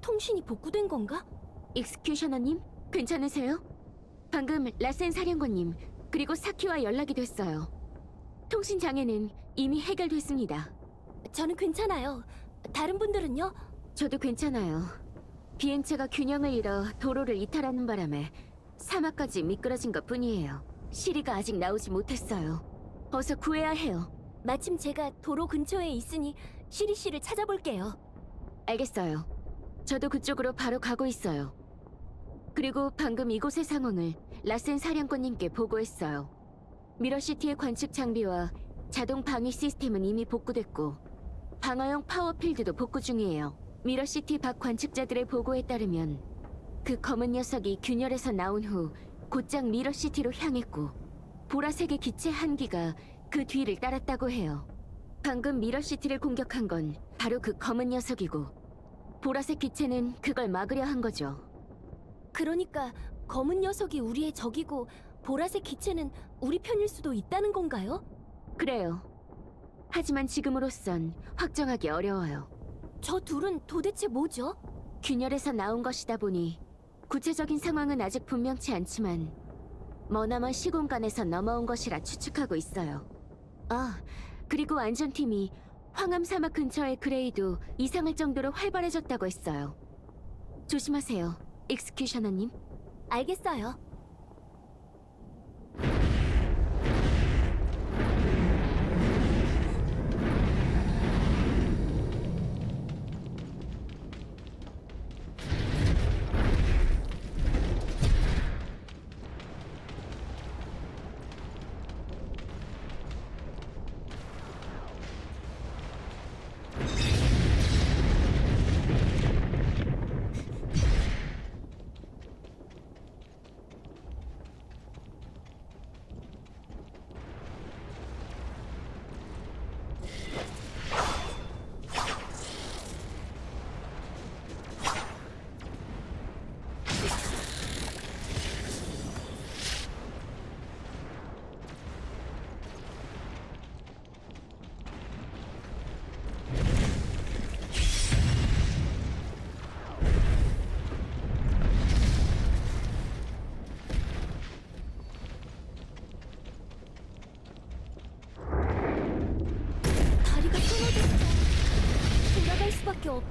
통신이 복구된 건가? 익스큐셔너님, 괜찮으세요? 방금 라센 사령관님 그리고 사키와 연락이 됐어요. 통신 장애는 이미 해결됐습니다. 저는 괜찮아요. 다른 분들은요? 저도 괜찮아요. 비행체가 균형을 잃어 도로를 이탈하는 바람에 사막까지 미끄러진 것 뿐이에요. 시리가 아직 나오지 못했어요. 어서 구해야 해요. 마침 제가 도로 근처에 있으니 시리 씨를 찾아볼게요. 알겠어요. 저도 그쪽으로 바로 가고 있어요. 그리고 방금 이곳의 상황을 라센 사령관님께 보고했어요. 미러시티의 관측 장비와 자동 방위 시스템은 이미 복구됐고 방어용 파워필드도 복구 중이에요. 미러시티 밖 관측자들의 보고에 따르면 그 검은 녀석이 균열에서 나온 후 곧장 미러시티로 향했고 보라색의 기체 한 기가 그 뒤를 따랐다고 해요. 방금 미러시티를 공격한 건 바로 그 검은 녀석이고 보라색 기체는 그걸 막으려 한 거죠. 그러니까 검은 녀석이 우리의 적이고 보라색 기체는 우리 편일 수도 있다는 건가요? 그래요. 하지만 지금으로선 확정하기 어려워요. 저 둘은 도대체 뭐죠? 균열에서 나온 것이다 보니 구체적인 상황은 아직 분명치 않지만 머나먼 시공간에서 넘어온 것이라 추측하고 있어요. 아, 그리고 안전팀이 황암 사막 근처의 그레이도 이상할 정도로 활발해졌다고 했어요. 조심하세요, 익스큐셔너님. 알겠어요.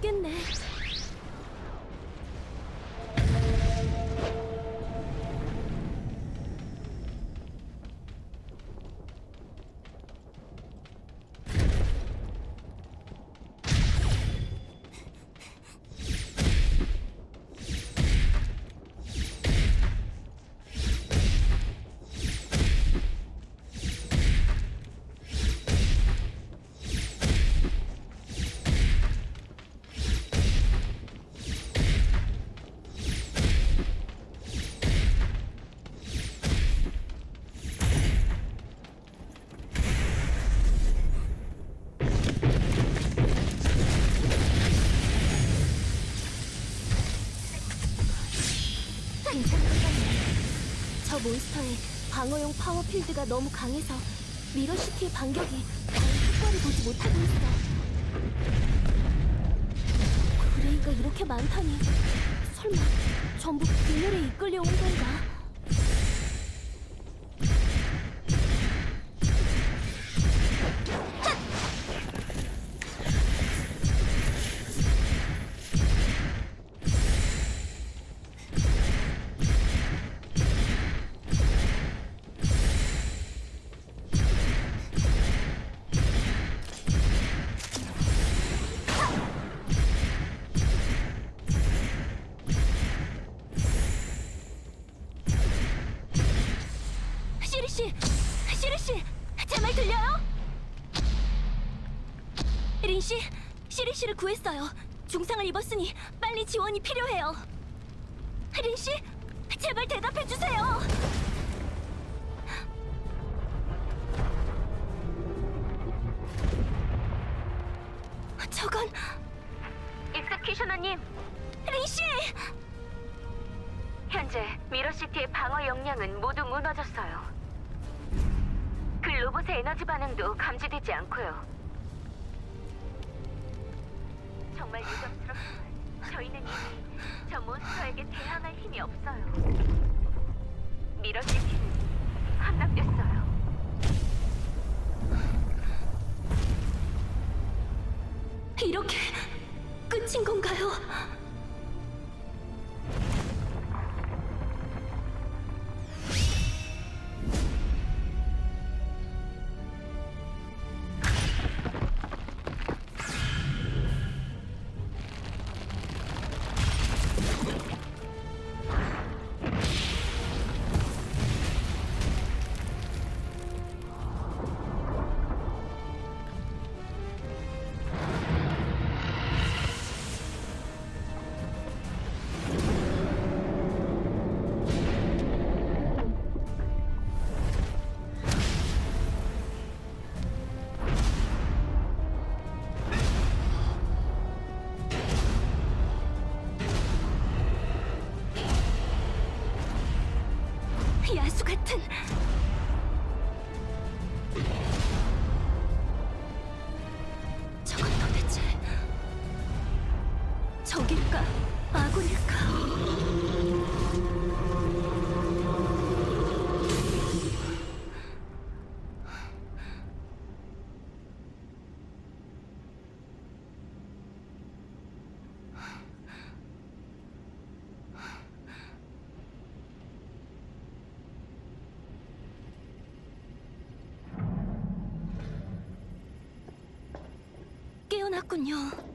수밖에 몬스터의 방어용 파워필드가 너무 강해서 미러시티의 반격이 효과를 보지 못하고 있어. 그레이가 이렇게 많다니 설마 전부 균열에 이끌려 온 건가? 씨, 시리 씨, 제 말 들려요? 린 씨, 시리 씨를 구했어요. 중상을 입었으니 빨리 지원이 필요해요. 린 씨, 제발 대답해 주세요. 저건 익스큐셔너님, 린 씨. 현재 미러시티의 방어 역량은 모두 무너졌어요. 그 로봇의 에너지 반응도 감지되지 않고요. 정말 유감스럽지만 저 몬스터에게 대항할 힘이 없어요. 미러시티는 함락됐어요. 이렇게 끝인 건가요? 같은 저건 도대체 적일까 아군일까? 깨어났군요.